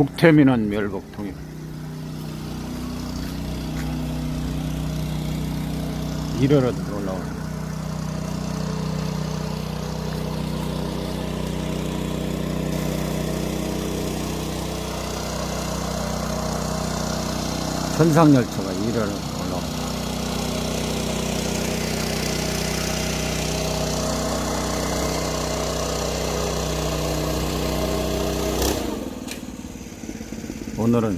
국태민원 멸복 통일 이러러 올라오네 선상열차가 이러러 올라 오늘은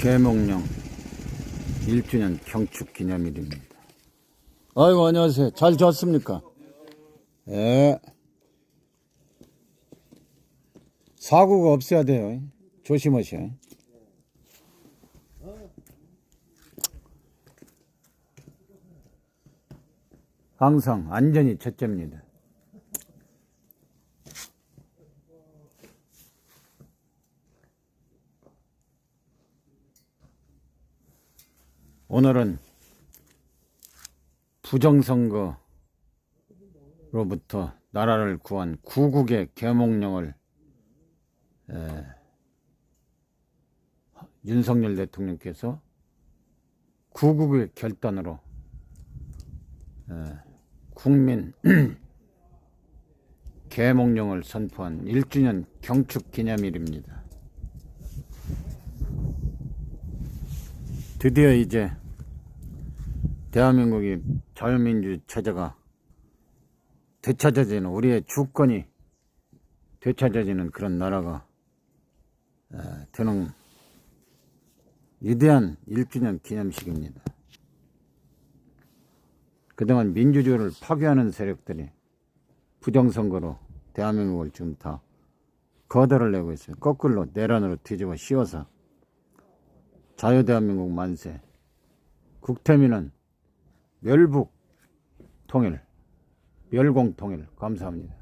계몽령 1주년 경축 기념일입니다. 아이고, 안녕하세요. 잘 잤습니까? 예. 사고가 없어야 돼요. 조심하셔. 항상 안전이 첫째입니다. 오늘은 부정선거로부터 나라를 구한 구국의 계몽령을 에, 윤석열 대통령께서 구국의 결단으로 에, 국민 계몽령을 선포한 1주년 경축 기념일입니다. 드디어 이제 대한민국이 자유민주 체제가 되찾아지는 우리의 주권이 되찾아지는 그런 나라가 에, 되는 위대한 1주년 기념식입니다. 그동안 민주주의를 파괴하는 세력들이 부정선거로 대한민국을 지금 다 거덜을 내고 있어요. 거꾸로 내란으로 뒤집어 씌워서 자유대한민국 만세 국태민은 멸북 통일 멸공 통일 감사합니다.